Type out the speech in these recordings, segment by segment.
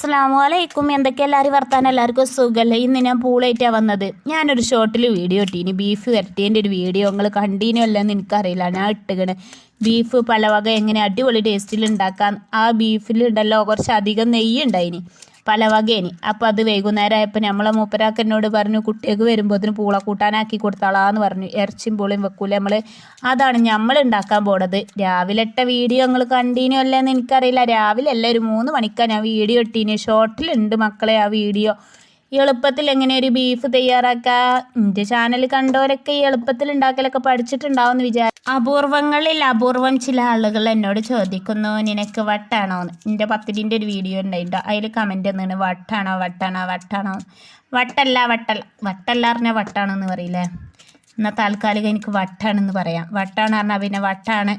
അസ്സാം വലൈക്കും എന്തൊക്കെ എല്ലാവരും വർത്താനം? എല്ലാവർക്കും സുഖമല്ലേ ഇന്ന് ഞാൻ പൂളായിട്ടാണ് വന്നത്. ഞാനൊരു ഷോർട്ടിൽ വീഡിയോ ഇട്ടീനി. ബീഫ് വരട്ടിയതിന്റെ ഒരു വീഡിയോ നിങ്ങൾ കണ്ടീനോ അല്ലെന്ന് എനിക്കറിയില്ല. ഞാൻ ഇട്ടുകണ് ബീഫ് പല വക എങ്ങനെ അടിപൊളി ടേസ്റ്റിൽ ഉണ്ടാക്കാൻ ആ ബീഫിൽ ഉണ്ടല്ലോ കുറച്ച് അധികം നെയ്യ് ഉണ്ടായിനി. പല വകേനി അപ്പോൾ അത് വൈകുന്നേരം ആയപ്പോൾ നമ്മളെ മൂപ്പരാക്ക് എന്നോട് പറഞ്ഞു കുട്ടികൾക്ക് വരുമ്പോഴത്തേന് പൂള കൂട്ടാനാക്കി കൊടുത്താളാന്ന് പറഞ്ഞു. ഇറച്ചിയും പൂളയും വെക്കൂല നമ്മൾ അതാണ് നമ്മൾ ഉണ്ടാക്കാൻ പോണത്. രാവിലെ ഇട്ട വീഡിയോ നിങ്ങൾ കണ്ടിന്യൂ അല്ലേന്ന് എനിക്കറിയില്ല. രാവിലെ അല്ല ഒരു മൂന്ന് മണിക്കാണ് ഞാൻ വീഡിയോ ഇട്ടീന്. ഷോർട്ടിലുണ്ട് മക്കളെ ആ വീഡിയോ. എളുപ്പത്തിൽ എങ്ങനെ ഒരു ബീഫ് തയ്യാറാക്കുക എന്റെ ചാനൽ കണ്ടവരൊക്കെ ഈ എളുപ്പത്തിൽ ഉണ്ടാക്കലൊക്കെ പഠിച്ചിട്ടുണ്ടാവുമെന്ന് വിചാരിച്ചു അപൂർവങ്ങളിൽ അപൂർവം ചില ആളുകൾ എന്നോട് ചോദിക്കുന്നു നിനക്ക് വട്ടാണോ? എന്ന് എന്റെ പത്തിരിന്റെ ഒരു വീഡിയോ ഉണ്ടായിട്ടോ അതിൽ കമന്റ് എന്നാണ് വട്ടാണോ വട്ടാണോ വട്ടാണോ? വട്ടല്ല വട്ടല്ല വട്ടല്ല പറഞ്ഞാൽ വട്ടാണെന്ന് പറയില്ലേ? എന്നാൽ താൽക്കാലികം എനിക്ക് വട്ടാണെന്ന് പറയാം. വട്ടാണ് പറഞ്ഞാൽ പിന്നെ വട്ടാണ്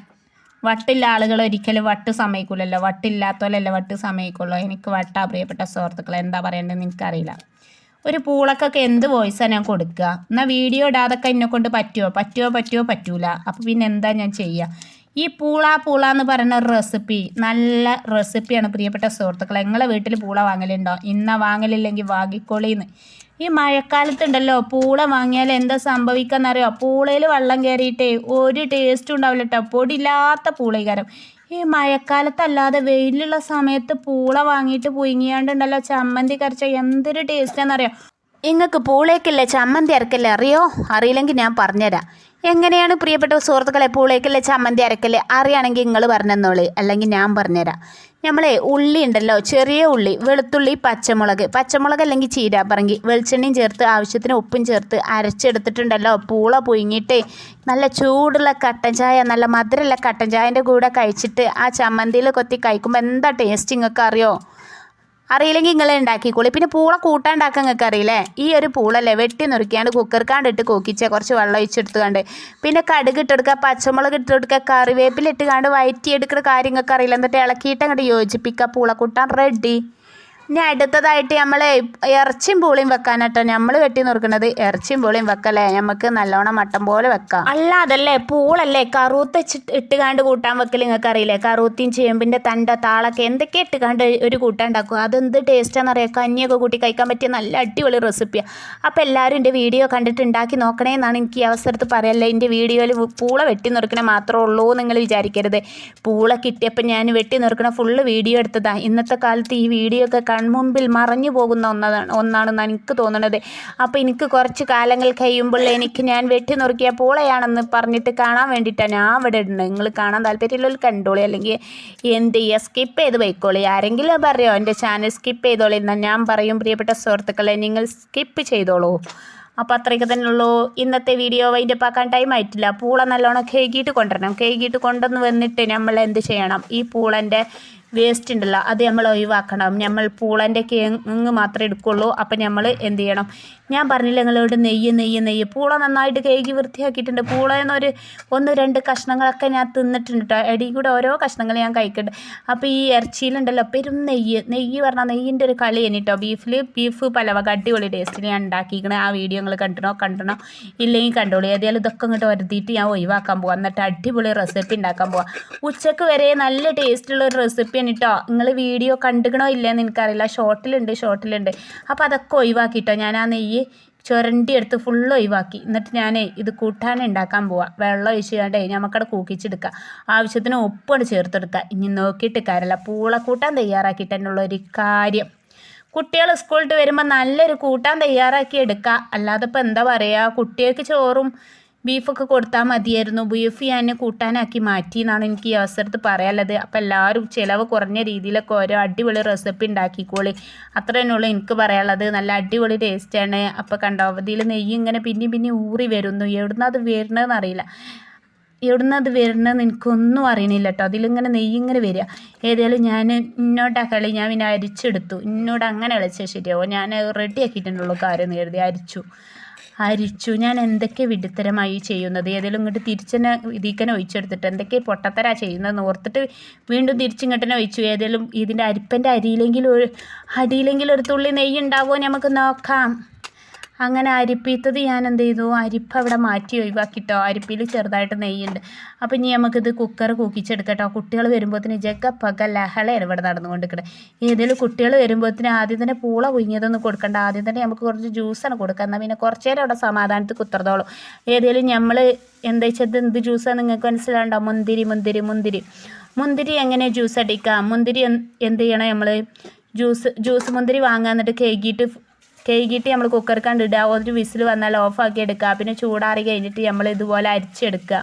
വട്ടില്ല ആളുകൾ ഒരിക്കലും വട്ട് സമ്മതിക്കില്ലല്ലോ വട്ടില്ലാത്തോലല്ലേ വട്ട് സമ്മതിക്കുള്ളൂ. എനിക്ക് വട്ടാ പ്രിയപ്പെട്ട സുഹൃത്തുക്കളെ എന്താ പറയേണ്ടതെന്ന് എനിക്കറിയില്ല. ഒരു പൂളക്കൊക്കെ എന്ത് വോയിസാണ് ഞാൻ കൊടുക്കുക? എന്നാൽ വീഡിയോ ഇടാതൊക്കെ എന്നെ കൊണ്ട് പറ്റുമോ പറ്റുമോ പറ്റുമോ പറ്റൂല. അപ്പോൾ പിന്നെ എന്താ ഞാൻ ചെയ്യുക ഈ പൂള പൂള എന്ന് പറയുന്ന ഒരു റെസിപ്പി നല്ല റെസിപ്പിയാണ് പ്രിയപ്പെട്ട സുഹൃത്തുക്കളെ. നിങ്ങളെ വീട്ടിൽ പൂള വാങ്ങലുണ്ടോ? ഇന്ന വാങ്ങലില്ലെങ്കിൽ വാങ്ങിക്കോളിന്ന്. ഈ മഴക്കാലത്തുണ്ടല്ലോ പൂള വാങ്ങിയാൽ എന്താ സംഭവിക്കാന്നറിയോ? പൂളയിൽ വെള്ളം കയറിയിട്ടേ ഒരു ടേസ്റ്റും ഉണ്ടാവില്ല കേട്ടോ പൊടിയില്ലാത്ത പൂളീകാരം ഈ മഴക്കാലത്തല്ലാതെ വെയിലുള്ള സമയത്ത് പൂള വാങ്ങിയിട്ട് പുഴുങ്ങിയാണ്ടുണ്ടല്ലോ ചമ്മന്തി കറിച്ച എന്തൊരു ടേസ്റ്റാണെന്നറിയോ നിങ്ങൾക്ക് പൂളേക്കല്ലേ ചമ്മന്തി അരക്കല്ലേ അറിയോ? അറിയില്ലെങ്കിൽ ഞാൻ പറഞ്ഞുതരാം. എങ്ങനെയാണ് പ്രിയപ്പെട്ട സുഹൃത്തുക്കളെ പൂളേക്കല്ലേ ചമ്മന്തി അരക്കല്ലേ അറിയാണെങ്കിൽ നിങ്ങൾ പറഞ്ഞെന്നോളി. അല്ലെങ്കിൽ ഞാൻ പറഞ്ഞുതരാം. നമ്മളെ ഉള്ളി ഉണ്ടല്ലോ ചെറിയ ഉള്ളി വെളുത്തുള്ളി പച്ചമുളക്. പച്ചമുളക് അല്ലെങ്കിൽ ചീരാപ്പറങ്കി. വെളിച്ചെണ്ണയും ചേർത്ത് ആവശ്യത്തിന് ഉപ്പും ചേർത്ത് അരച്ചെടുത്തിട്ടുണ്ടല്ലോ. പൂള പുഴുങ്ങിയിട്ട് നല്ല ചൂടുള്ള കട്ടൻ ചായ നല്ല മധുരമുള്ള കട്ടൻ ചായന്റെ കൂടെ കഴിച്ചിട്ട് ആ ചമ്മന്തിയിൽ കൊത്തി കഴിക്കുമ്പോൾ എന്താ ടേസ്റ്റ് നിങ്ങൾക്ക് അറിയോ? അറിയില്ലെങ്കിൽ നിങ്ങൾ ഉണ്ടാക്കിക്കോളി പിന്നെ പൂള കൂട്ടാണ്ടാക്കാൻ നിങ്ങൾക്ക് അറിയില്ലേ? ഈ ഒരു പൂളല്ലേ വെട്ടി നുറുക്കിയാണ്ട് കുക്കർക്കാണ്ടിട്ട് കൂക്കിച്ച കുറച്ച് വെള്ളം ഒഴിച്ചെടുത്തുകൊണ്ട്. പിന്നെ കടുക് ഇട്ടെടുക്കുക പച്ചമുളക് ഇട്ടെടുക്കുക കറിവേപ്പില വയറ്റി വയറ്റിയെടുക്കുന്ന കാര്യങ്ങൾക്ക് അറിയില്ല. എന്നിട്ട് ഇളക്കിയിട്ട് അങ്ങോട്ട് യോജിപ്പിക്കുക പൂള കൂട്ടാൻ റെഡി ഇനി അടുത്തതായിട്ട് നമ്മൾ ഇറച്ചിയും പൂളിയും വെക്കാനട്ടോ നമ്മൾ വെട്ടി നുറുക്കുന്നത് ഇറച്ചിയും പൂളിയും വെക്കല്ലേ? നമുക്ക് നല്ലോണം മട്ടൻ പോലെ വെക്കാം. അല്ലാതല്ലേ പൂളല്ലേ? കറുത്ത് ഇട്ടുകാണ്ട് കൂട്ടാൻ വെക്കൽ നിങ്ങൾക്ക് അറിയില്ലേ കറുത്തിയും ചേമ്പിന്റെ തണ്ട താളൊക്കെ എന്തൊക്കെ ഇട്ടുകാണ്ട് ഒരു കൂട്ടാൻ ഉണ്ടാക്കും അതെന്ത് ടേസ്റ്റാണെന്ന് അറിയാം. കഞ്ഞിയൊക്കെ കൂട്ടി കഴിക്കാൻ പറ്റിയ നല്ല അടിപൊളി റെസിപ്പിയാണ് അപ്പോൾ എല്ലാവരും എന്റെ വീഡിയോ കണ്ടിട്ട് ഉണ്ടാക്കി നോക്കണേ എന്നാണ് എനിക്ക് ഈ അവസരത്ത് പറയല്ലേ എന്റെ വീഡിയോയിൽ പൂള വെട്ടി നുറുക്കണേ മാത്രമേ ഉള്ളൂ നിങ്ങൾ വിചാരിക്കരുത്. പൂള കിട്ടിയപ്പോൾ ഞാൻ വെട്ടി നുറുക്കണ ഫുള്ള് വീഡിയോ എടുത്തതാണ് ഇന്നത്തെ കാലത്ത് ഈ വീഡിയോ ഒക്കെ കൺമുമ്പിൽ മറഞ്ഞു പോകുന്ന ഒന്നതാണ് ഒന്നാണെന്നാണ് എനിക്ക് തോന്നുന്നത് അപ്പോൾ എനിക്ക് കുറച്ച് കാലങ്ങൾ കഴിയുമ്പോൾ എനിക്ക് ഞാൻ വെട്ടി നുറുക്കിയ പൂളയാണെന്ന് പറഞ്ഞിട്ട് കാണാൻ വേണ്ടിയിട്ടാണ് ഞാൻ അവിടെ ഇടുന്നത്. നിങ്ങൾ കാണാൻ താല്പര്യമുള്ളവർ കണ്ടോളി. അല്ലെങ്കിൽ എന്ത് ചെയ്യുക സ്കിപ്പ് ചെയ്ത് പോയിക്കോളി. ആരെങ്കിലും പറയുമോ എന്റെ ചാനൽ സ്കിപ്പ് ചെയ്തോളി എന്നാൽ ഞാൻ പറയും. പ്രിയപ്പെട്ട സുഹൃത്തുക്കളെ നിങ്ങൾ സ്കിപ്പ് ചെയ്തോളൂ. അപ്പോൾ അത്രയൊക്കെ തന്നെ ഉള്ളൂ. ഇന്നത്തെ വീഡിയോ വൈൻഡ് പാക്കാൻ ടൈം ആയിട്ടില്ല. പൂള നല്ലോണം കേകിയിട്ട് കൊണ്ടുവരണം. കേകിയിട്ട് കൊണ്ടുവന്ന് വന്നിട്ട് നമ്മൾ എന്ത് ചെയ്യണം? ഈ പൂളന്റെ വേസ്റ്റ് ഉണ്ടല്ലോ അത് നമ്മൾ ഒഴിവാക്കണം. നമ്മൾ പൂളന്റെ കിഴങ്ങ് മാത്രമേ എടുക്കുള്ളൂ. അപ്പം നമ്മൾ എന്ത് ചെയ്യണം? ഞാൻ പറഞ്ഞില്ല നിങ്ങളോട് നെയ്യ് നെയ്യ് നെയ്യ്. പൂള നന്നായിട്ട് കേകി വൃത്തിയാക്കിയിട്ടുണ്ട്. പൂള എന്നൊരു ഒന്ന് രണ്ട് കഷ്ണങ്ങളൊക്കെ ഞാൻ തിന്നിട്ടുണ്ട് കേട്ടോ എടി കൂടെ ഓരോ കഷ്ണങ്ങൾ ഞാൻ കഴിക്കട്ടെ. അപ്പോൾ ഈ ഇറച്ചിയിലുണ്ടല്ലോ പെരും നെയ്യ്. നെയ്യ് പറഞ്ഞാൽ നെയ്യിന്റെ ഒരു കളി കേട്ടോ ബീഫിൽ ബീഫ് പലവക അടിപൊളി ടേസ്റ്റിൽ ഞാൻ ഉണ്ടാക്കിയിരിക്കണേ ആ വീഡിയോ നിങ്ങൾ കണ്ടണോ കണ്ടണോ? ഇല്ലെങ്കിൽ കണ്ടോളൂ. ഏതായാലും ഇതൊക്കെ ഇങ്ങോട്ട് വരുത്തിയിട്ട് ഞാൻ ഒഴിവാക്കാൻ പോകാം എന്നിട്ട് അടിപൊളി റെസിപ്പി ഉണ്ടാക്കാൻ പോവാം. ഉച്ചയ്ക്ക് വരെ നല്ല ടേസ്റ്റുള്ള ഒരു റെസിപ്പി ആണ് കേട്ടോ നിങ്ങൾ വീഡിയോ കണ്ടുകണോ ഇല്ലയെന്ന് എനിക്കറിയില്ല. ഷോർട്ടിലുണ്ട് ഷോർട്ടിലുണ്ട് അപ്പോൾ അതൊക്കെ ഒഴിവാക്കിട്ടോ. ഞാൻ ആ നെയ്യ് ചുരണ്ടി എടുത്ത് ഫുള്ള് ഒഴിവാക്കി. എന്നിട്ട് ഞാൻ ഇത് കൂട്ടാൻ ഉണ്ടാക്കാൻ പോവാം. വെള്ളം ഒഴിച്ച് കണ്ടേ നമുക്കവിടെ കൂക്കിച്ചെടുക്കാം. ആവശ്യത്തിന് ഉപ്പാണ് ചേർത്തെടുക്കുക ഇനി നോക്കിയിട്ട് കാര്യമില്ല. പൂളക്കൂട്ടാൻ തയ്യാറാക്കിയിട്ട് തന്നെയുള്ള ഒരു കാര്യം. കുട്ടികൾ സ്കൂളിൽ വരുമ്പോൾ നല്ലൊരു കൂട്ടാൻ തയ്യാറാക്കി എടുക്കുക അല്ലാതെ ഇപ്പോൾ എന്താ പറയുക കുട്ടികൾക്ക് ചോറും ബീഫൊക്കെ കൊടുത്താൽ മതിയായിരുന്നു. ബീഫ് ഞാൻ കൂട്ടാനാക്കി മാറ്റി എന്നാണ് എനിക്ക് ഈ അവസരത്ത് പറയാനുള്ളത്. അപ്പോൾ എല്ലാവരും ചിലവ് കുറഞ്ഞ രീതിയിലൊക്കെ ഓരോ അടിപൊളി റെസിപ്പി ഉണ്ടാക്കിക്കോളി. അത്ര തന്നെയുള്ളൂ എനിക്ക് പറയാനുള്ളത്. നല്ല അടിപൊളി ടേസ്റ്റാണ് അപ്പോൾ കണ്ടോ അവധിയിൽ നെയ്യ് ഇങ്ങനെ പിന്നെ പിന്നെ ഊറി വരുന്നു. എവിടുന്ന് അത് വരണതെന്ന് അറിയില്ല. എവിടുന്ന് അത് വരണമെന്ന് എനിക്കൊന്നും അറിയണില്ല കേട്ടോ. അതിലിങ്ങനെ നെയ്യിങ്ങനെ വരിക. ഏതായാലും ഞാൻ ഇന്നോട്ടാ കളി ഞാൻ പിന്നെ അരിച്ചെടുത്തു. ഇന്നോട് അങ്ങനെ കളിച്ചാൽ ശരിയാവും. ഞാൻ റെഡി ആക്കിയിട്ടുണ്ടല്ലോ കാര്യം കരുതി അരിച്ചു. അരിച്ചു ഞാൻ എന്തൊക്കെ വിഡിത്തരമായി ചെയ്യുന്നത്? ഏതെങ്കിലും ഇങ്ങോട്ട് തിരിച്ചെന്നെ ഇതിക്കനെ ഒഴിച്ചെടുത്തിട്ട് എന്തൊക്കെ പൊട്ടത്തരാ ചെയ്യുന്നതെന്ന് ഓർത്തിട്ട് വീണ്ടും തിരിച്ചിങ്ങോട്ടനെ ഒഴിച്ചു. ഏതെങ്കിലും ഇതിന്റെ അരിപ്പന്റെ അരിയിലെങ്കിലും ഒരു അരിയിലെങ്കിലും ഒരു തുള്ളി നെയ്യ് ഉണ്ടാവുമോ നമുക്ക് നോക്കാം. അങ്ങനെ അരിപ്പീത്തത് ഞാൻ എന്ത് ചെയ്തു അരിപ്പ് അവിടെ മാറ്റി ഒഴിവാക്കിട്ടോ. അരിപ്പിൽ ചെറുതായിട്ട് നെയ്യുണ്ട്. അപ്പോൾ ഇനി നമുക്കിത് കുക്കർ കൂക്കിച്ചെടുക്കട്ടോ. കുട്ടികൾ വരുമ്പോഴത്തേന് പക ലഹളയാണ് ഇവിടെ നടന്നുകൊണ്ടിരിക്കുന്നത് ഏതെങ്കിലും കുട്ടികൾ വരുമ്പോഴത്തേന് ആദ്യം തന്നെ പൂള കുഞ്ഞതൊന്നും കൊടുക്കണ്ട. ആദ്യം തന്നെ നമുക്ക് കുറച്ച് ജ്യൂസാണ് കൊടുക്കുക. എന്നാൽ പിന്നെ കുറച്ച് നേരം അവിടെ സമാധാനത്തിൽ കുത്തറതോളും ഏതെങ്കിലും നമ്മൾ എന്താ വെച്ചത്? എന്ത് ജ്യൂസാണ് നിങ്ങൾക്ക് മനസ്സിലാണ്ടോ മുന്തിരി മുന്തിരി മുന്തിരി. മുന്തിരി എങ്ങനെ ജ്യൂസ് അടിക്കാം? മുന്തിരി എന്ത് ചെയ്യണം നമ്മൾ ജ്യൂസ് ജ്യൂസ് മുന്തിരി വാങ്ങാന്നിട്ട് കേക്കിയിട്ട് കഴുകിയിട്ട് നമ്മൾ കുക്കർ കണ്ടിടുക ഒരു വിസിൽ വന്നാൽ ഓഫാക്കി എടുക്കുക പിന്നെ ചൂടാറി കഴിഞ്ഞിട്ട് നമ്മൾ ഇതുപോലെ അരിച്ചെടുക്കുക.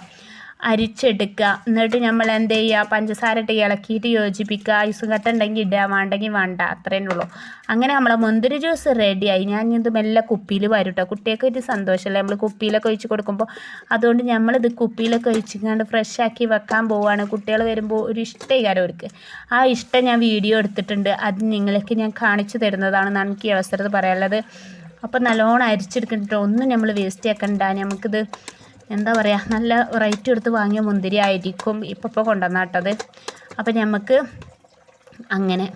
അരിച്ചെടുക്കുക. എന്നിട്ട് നമ്മൾ എന്ത് ചെയ്യുക? പഞ്ചസാര ഇട്ട് ഇളക്കിയിട്ട് യോജിപ്പിക്കുക. ഐസും കട്ട ഉണ്ടെങ്കിൽ ഇടുക വേണ്ടെങ്കിൽ വേണ്ട. അത്രയേ ഉള്ളൂ. അങ്ങനെ നമ്മളെ മുന്തിരി ജ്യൂസ് റെഡിയായി ഞാൻ ഇത് മെല്ലെ കുപ്പിയിൽ വരും കേട്ടോ കുട്ടികൾക്ക് ഒരു സന്തോഷമല്ലേ? നമ്മൾ കുപ്പിയിലൊക്കെ ഒഴിച്ച് കൊടുക്കുമ്പോൾ അതുകൊണ്ട് നമ്മളിത് കുപ്പിയിലൊക്കെ ഒഴിച്ചിങ്ങാണ്ട് ഫ്രഷ് ആക്കി വെക്കാൻ പോവുകയാണ്. കുട്ടികൾ വരുമ്പോൾ ഒരു ഇഷ്ടകാരം അവർക്ക്. ആ ഇഷ്ടം ഞാൻ വീഡിയോ എടുത്തിട്ടുണ്ട്. അത് നിങ്ങൾക്ക് ഞാൻ കാണിച്ചു തരുന്നതാണ്. എനിക്ക് ഈ അവസരത്തിൽ പറയാനുള്ളത്. അപ്പോൾ നല്ലോണം അരിച്ചെടുക്കണ്ടിട്ട് ഒന്നും നമ്മൾ വേസ്റ്റ് ആക്കണ്ട. നമുക്കിത് എന്താ പറയുക നല്ല റേറ്റ് എടുത്ത് വാങ്ങിയ മുന്തിരി ആയിരിക്കും ഇപ്പോൾ ഇപ്പോൾ കൊണ്ടുവന്നാട്ടത് അപ്പം നമുക്ക് അങ്ങനെ.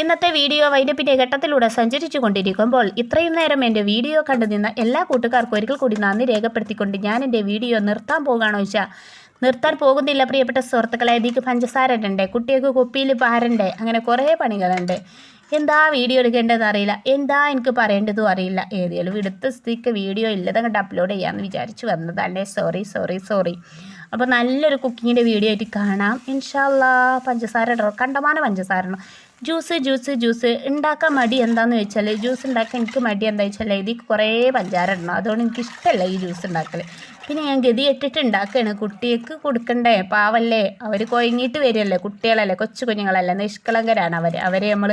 ഇന്നത്തെ വീഡിയോ വൈദ്യപ്പിന്റെ ഘട്ടത്തിലൂടെ സഞ്ചരിച്ചു കൊണ്ടിരിക്കുമ്പോൾ ഇത്രയും നേരം എന്റെ വീഡിയോ കണ്ടു നിന്ന എല്ലാ കൂട്ടുകാർക്കും ഒരിക്കൽ കൂടി നന്ദി രേഖപ്പെടുത്തിക്കൊണ്ട് ഞാൻ എന്റെ വീഡിയോ നിർത്താൻ പോകുകയാണോ വെച്ചാൽ നിർത്താൻ പോകുന്നില്ല. പ്രിയപ്പെട്ട സുഹൃത്തുക്കളെ ഇതിക്ക് പഞ്ചസാര ഇടണ്ടേ? കുട്ടികൾക്ക് കുപ്പിയിൽ പാരണ്ടേ? അങ്ങനെ കുറേ പണികളുണ്ട്. എന്താ വീഡിയോ എടുക്കേണ്ടതെന്ന് അറിയില്ല. എന്താ എനിക്ക് പറയേണ്ടതും അറിയില്ല. ഏതെങ്കിലും എടുത്ത സ്ഥിതിക്ക് വീഡിയോ ഇല്ലത് അങ്ങോട്ട് അപ്ലോഡ് ചെയ്യാമെന്ന് വിചാരിച്ച് വന്നതല്ലേ. സോറി സോറി സോറി അപ്പോൾ നല്ലൊരു കുക്കിങ്ങിന്റെ വീഡിയോ ആയിട്ട് കാണാം. ഇൻഷാല്ലാ പഞ്ചസാര ഇടണം. കണ്ടമാനം പഞ്ചസാര ജ്യൂസ് ജ്യൂസ് ജ്യൂസ്. ഉണ്ടാക്കാൻ മടി എന്താണെന്ന് വെച്ചാൽ ജ്യൂസ് ഉണ്ടാക്കാൻ എനിക്ക് മടി എന്താ വെച്ചാൽ ഇതിൽ കുറേ പഞ്ചാര ഇടണം. അതുകൊണ്ട് എനിക്ക് ഇഷ്ടമല്ല ഈ ജ്യൂസ് ഉണ്ടാക്കൽ പിന്നെ ഞാൻ ഗതി ഇട്ടിട്ട് ഉണ്ടാക്കുകയാണ് കുട്ടികൾക്ക് കൊടുക്കണ്ടേ? പാവല്ലേ? അവർ കൊയങ്ങിയിട്ട് വരികയല്ലേ? കുട്ടികളല്ലേ? കൊച്ചു കുഞ്ഞുങ്ങളല്ലേ? നിഷ്കളങ്കരാണ് അവർ അവരെ നമ്മൾ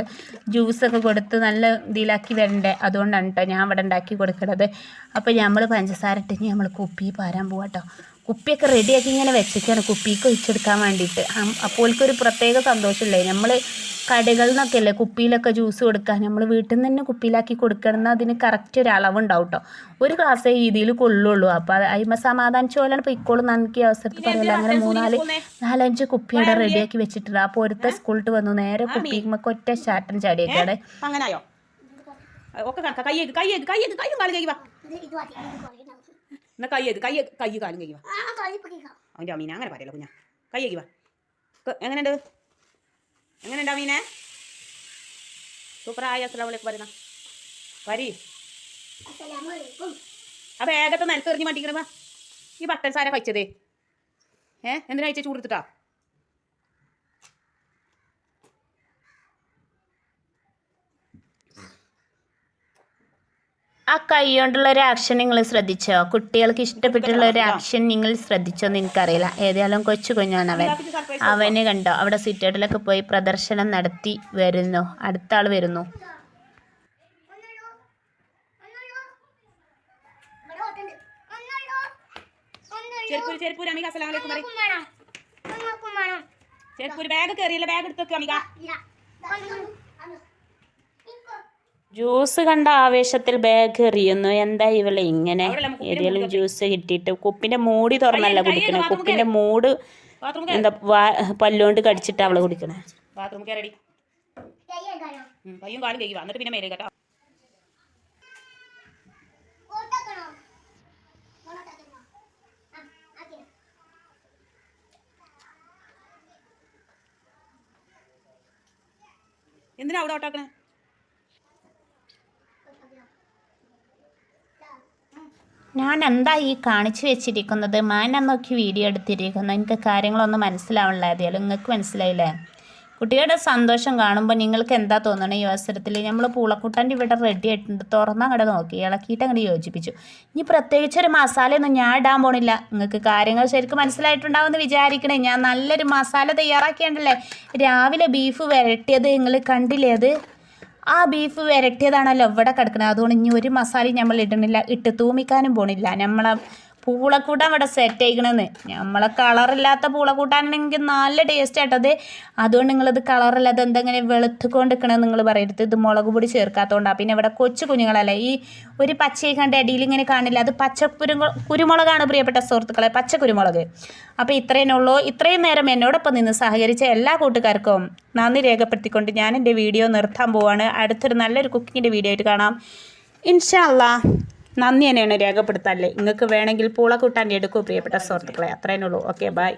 ജ്യൂസൊക്കെ കൊടുത്ത് നല്ല ഇതിലാക്കി വരണ്ടേ? അതുകൊണ്ടാണ് കേട്ടോ ഞാൻ ഇവിടെ ഉണ്ടാക്കി കൊടുക്കുന്നത് അപ്പോൾ നമ്മൾ പഞ്ചസാര ഇട്ടിട്ട് നമ്മൾ കുപ്പി പാരാൻ പോവാട്ടോ കുപ്പിയൊക്കെ റെഡിയാക്കി ഇങ്ങനെ വെച്ചേക്കാണ്. കുപ്പിക്ക് ഒഴിച്ചെടുക്കാൻ വേണ്ടിയിട്ട്. അപ്പോൾ ഒരു പ്രത്യേക സന്തോഷമില്ലേ നമ്മൾ കടകളിൽ നിന്നൊക്കെ അല്ലേ കുപ്പിയിലൊക്കെ ജ്യൂസ് കൊടുക്കുക നമ്മൾ വീട്ടിൽ നിന്ന് തന്നെ കുപ്പിയിലാക്കി കൊടുക്കണം അതിന് കറക്റ്റ് ഒരു അളവുണ്ടാവും കേട്ടോ ഒരു ഗ്ലാസ്സേ രീതിയിൽ കൊള്ളുള്ളൂ. അപ്പോൾ അതിമ സമാധാനിച്ച പോലെയാണ് ഇപ്പോൾ ഇക്കോളും നനക്കി അവസരത്തിൽ പറയില്ല അങ്ങനെ മൂന്നാൽ നാലഞ്ച് കുപ്പി അവിടെ റെഡിയാക്കി വെച്ചിട്ടുണ്ട്. അപ്പോൾ ഒരുത്ത സ്കൂളിട്ട് വന്നു. നേരെ കുപ്പിക്ക് ഒറ്റ ചാട്ടൻ ചാടിയൊക്കെയാണ് അങ്ങനായോ? ഒക്കെ കൈ കൈ കൈ കൈ കൈയും കൈ കഴിയുക എന്നാ കൈ കൈ കൈ കാലും കഴിയുക അവന്റെ അമീന അങ്ങനെ പറയല്ലോ കുഞ്ഞാ. കൈ കഴിയുക എങ്ങനെയുണ്ട്? എങ്ങനെയുണ്ട് അമീനെ സൂപ്പറായ. അസ്സലാമലൈക്കും പറയുന്ന വരി ആ വേഗത്തെ നിലത്ത് എറിഞ്ഞ് മണ്ടിക്കണ ഈ ബട്ടൻ സാര കഴിച്ചതേ. ഏ? എന്തിനാ കഴിച്ച? ചൂടെടുത്തിട്ടാ? ആ കൈ കൊണ്ടുള്ള ഒരു ആക്ഷൻ നിങ്ങൾ ശ്രദ്ധിച്ചോ? കുട്ടികൾക്ക് ഇഷ്ടപ്പെട്ടുള്ള ഒരു ആക്ഷൻ നിങ്ങൾ ശ്രദ്ധിച്ചോ എന്ന് എനിക്കറിയില്ല. ഏതായാലും കൊച്ചു കുഞ്ഞാണ് അവൻ. അവന് കണ്ടോ? അവിടെ സിറ്റൗട്ടിലൊക്കെ പോയി പ്രദർശനം നടത്തി വരുന്നു. അടുത്ത ആൾ വരുന്നു. ബാഗ് കയറിയില്ല ബാഗ് എടുത്തൊക്കെ അമിക ജ്യൂസ് കണ്ട ആവേശത്തിൽ ബാഗ് എറിയുന്നു. എന്താ ഇവളെ ഇങ്ങനെ? ഏതെങ്കിലും ജ്യൂസ് കിട്ടിയിട്ട് കുപ്പിന്റെ മൂടി തുറന്നല്ല കുടിക്കണേ? കുപ്പിന്റെ മൂട് എന്താ പല്ലുകൊണ്ട് കടിച്ചിട്ട് അവൾ കുടിക്കണേ. ബാത്റൂം കയറടി കയ്യും കാലും കഴിയുക എന്നിട്ട് പിന്നെ മേലെ കേട്ടോ. എന്തിനാ അവിടെ ഓട്ടാക്കണേ? ഞാൻ എന്താ ഈ കാണിച്ചു വെച്ചിരിക്കുന്നത്? മാനം നോക്കി വീഡിയോ എടുത്തിരിക്കുന്നത് എനിക്ക് കാര്യങ്ങളൊന്നും മനസ്സിലാവണില്ല. ഏതായാലും നിങ്ങൾക്ക് മനസ്സിലായില്ലേ? കുട്ടികളുടെ സന്തോഷം കാണുമ്പോൾ നിങ്ങൾക്ക് എന്താ തോന്നണേ ഈ അവസരത്തിൽ നമ്മൾ പൂളക്കൂട്ടാന്റെ ഇവിടെ റെഡി ആയിട്ടുണ്ട്. തുറന്ന അങ്ങോട്ട് നോക്കി. ഇളക്കിയിട്ട് അങ്ങോട്ട് യോജിപ്പിച്ചു. ഇനി പ്രത്യേകിച്ച് ഒരു മസാലയൊന്നും ഞാൻ ഇടാൻ പോണില്ല. നിങ്ങൾക്ക് കാര്യങ്ങൾ ശരിക്കും മനസ്സിലായിട്ടുണ്ടാവുമെന്ന് വിചാരിക്കണേ. ഞാൻ നല്ലൊരു മസാല തയ്യാറാക്കിയാണ്ടല്ലേ? രാവിലെ ബീഫ് വരട്ടിയത് നിങ്ങൾ കണ്ടില്ലേ അത്? ആ ബീഫ് വരട്ടിയതാണല്ലോ ഇവിടെ കിടക്കുന്നത്. അതുകൊണ്ട് ഇനി ഒരു മസാലയും നമ്മൾ ഇടണില്ല ഇട്ട് തൂമിക്കാനും പോണില്ല. നമ്മളെ പൂളക്കൂട്ടാൻ ഇവിടെ സെറ്റ് ആയിക്കണെന്ന്. നമ്മളെ കളറില്ലാത്ത പൂളക്കൂട്ടാനാണെങ്കിൽ നല്ല ടേസ്റ്റ് ആട്ടത് അതുകൊണ്ട് നിങ്ങളിത് കളറില്ലാതെ എന്തെങ്ങനെ വെളുത്തുകൊണ്ട് നിൽക്കണമെന്ന് നിങ്ങൾ പറയരുത്. ഇത് മുളക് പൊടി ചേർക്കാത്തതുകൊണ്ടാണ് പിന്നെ ഇവിടെ കൊച്ചു കുഞ്ഞുങ്ങളല്ലേ ഈ ഒരു പച്ചയെ കണ്ട് അടിയിൽ ഇങ്ങനെ കാണില്ല അത് പച്ച കുരുമുളകാണ് പ്രിയപ്പെട്ട സുഹൃത്തുക്കളെ പച്ച കുരുമുളക്. അപ്പോൾ ഇത്രയേ ഉള്ളൂ. ഇത്രയും നേരം എന്നോടൊപ്പം നിന്ന് സഹകരിച്ച എല്ലാ കൂട്ടുകാർക്കും നന്ദി രേഖപ്പെടുത്തിക്കൊണ്ട് ഞാൻ എന്റെ വീഡിയോ നിർത്താൻ പോവാണ്. അടുത്തൊരു നല്ലൊരു കുക്കിങ്ങിന്റെ വീഡിയോ ആയിട്ട് കാണാം. ഇൻഷാല്ലാ നന്ദി തന്നെയാണ് രേഖപ്പെടുത്താല്ലേ നിങ്ങൾക്ക് വേണമെങ്കിൽ പൂള കൂട്ടാൻ എടുക്കൂ പ്രിയപ്പെട്ട സുഹൃത്തുക്കളെ. അത്രേനുള്ളൂ ഓക്കെ ബൈ